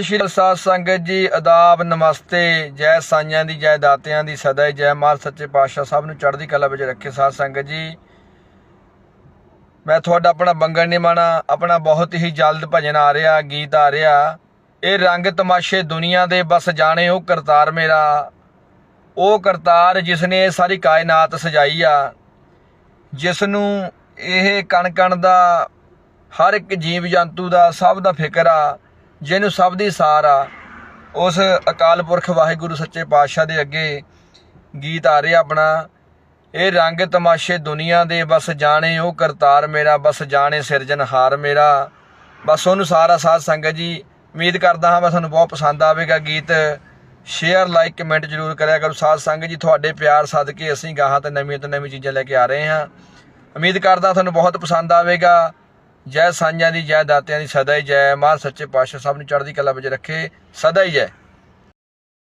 ਸਤਿ ਸ਼੍ਰੀ ਅਕਾਲ ਸਾਧ ਸੰਗਤ ਜੀ ਆਦਾਬ ਨਮਸਤੇ, ਜੈ ਸਾਈਆਂ ਦੀ, ਜੈ ਦਾਤਿਆਂ ਦੀ, ਸਦਾ ਹੀ ਜੈ ਮਾਲ ਸੱਚੇ ਪਾਤਸ਼ਾਹ ਸਭ ਨੂੰ ਚੜ੍ਹਦੀ ਕਲਾ ਵਿੱਚ ਰੱਖੇ ਸਾਧ ਸੰਗਤ ਜੀ। ਮੈਂ ਤੁਹਾਡਾ ਆਪਣਾ ਬੰਗਣ ਨਿਮਾਣਾ ਆਪਣਾ ਬਹੁਤ ਹੀ ਜਲਦ ਭਜਨ ਆ ਰਿਹਾ, ਗੀਤ ਆ ਰਿਹਾ। ਇਹ ਰੰਗ ਤਮਾਸ਼ੇ ਦੁਨੀਆ ਦੇ, ਬਸ ਜਾਣੇ ਉਹ ਕਰਤਾਰ ਮੇਰਾ। ਉਹ ਕਰਤਾਰ ਜਿਸ ਨੇ ਸਾਰੀ ਕਾਇਨਾਤ ਸਜਾਈ ਆ। ਜਿਸ ਨੂੰ ਇਹ ਕਣ ਕਣ ਦਾ, ਹਰ ਇੱਕ ਜੀਵ ਜੰਤੂ ਦਾ ਸਭ ਦਾ ਫਿਕਰ ਆ। ਜਿਹਨੂੰ ਸਭ ਦੀ ਸਾਰ ਆ, ਉਸ ਅਕਾਲ ਪੁਰਖ ਵਾਹਿਗੁਰੂ ਸੱਚੇ ਪਾਤਸ਼ਾਹ ਦੇ ਅੱਗੇ ਗੀਤ ਆ ਰਿਹਾ ਆਪਣਾ, ਇਹ ਰੰਗ ਤਮਾਸ਼ੇ ਦੁਨੀਆ ਦੇ, ਬਸ ਜਾਣੇ ਉਹ ਕਰਤਾਰ ਮੇਰਾ, ਬਸ ਜਾਣੇ ਸਿਰਜਣਹਾਰ ਮੇਰਾ। ਬਸ ਉਹਨੂੰ ਸਾਰਾ ਸਾਧ ਸੰਗਤ ਜੀ, ਉਮੀਦ ਕਰਦਾ ਹਾਂ ਮੈਂ ਤੁਹਾਨੂੰ ਬਹੁਤ ਪਸੰਦ ਆਵੇਗਾ ਗੀਤ। ਸ਼ੇਅਰ ਲਾਈਕ ਕਮੈਂਟ ਜਰੂਰ ਕਰਿਆ ਕਰੋ। ਸਾਧ ਸੰਗਤ ਜੀ, ਤੁਹਾਡੇ ਪਿਆਰ ਸਦਕੇ ਅਸੀਂ ਗਾਹਾਂ ਤੇ ਨਵੀਆਂ ਤੋਂ ਨਵੀਂ ਚੀਜ਼ਾਂ ਲੈ ਕੇ ਆ ਰਹੇ ਹਾਂ। ਉਮੀਦ ਕਰਦਾ ਤੁਹਾਨੂੰ ਬਹੁਤ ਪਸੰਦ ਆਵੇਗਾ। ਜੈ ਸਾਂਝਾਂ ਦੀ, ਜੈ ਦਾਤਿਆਂ ਦੀ, ਸਦਾ ਹੀ ਜੈ ਮਾਂ ਸੱਚੇ ਪਾਤਸ਼ਾਹ ਸਭ ਨੂੰ ਚੜ੍ਹਦੀ ਕਲਾ ਵਿੱਚ ਰੱਖੇ, ਸਦਾ ਹੀ ਜੈ।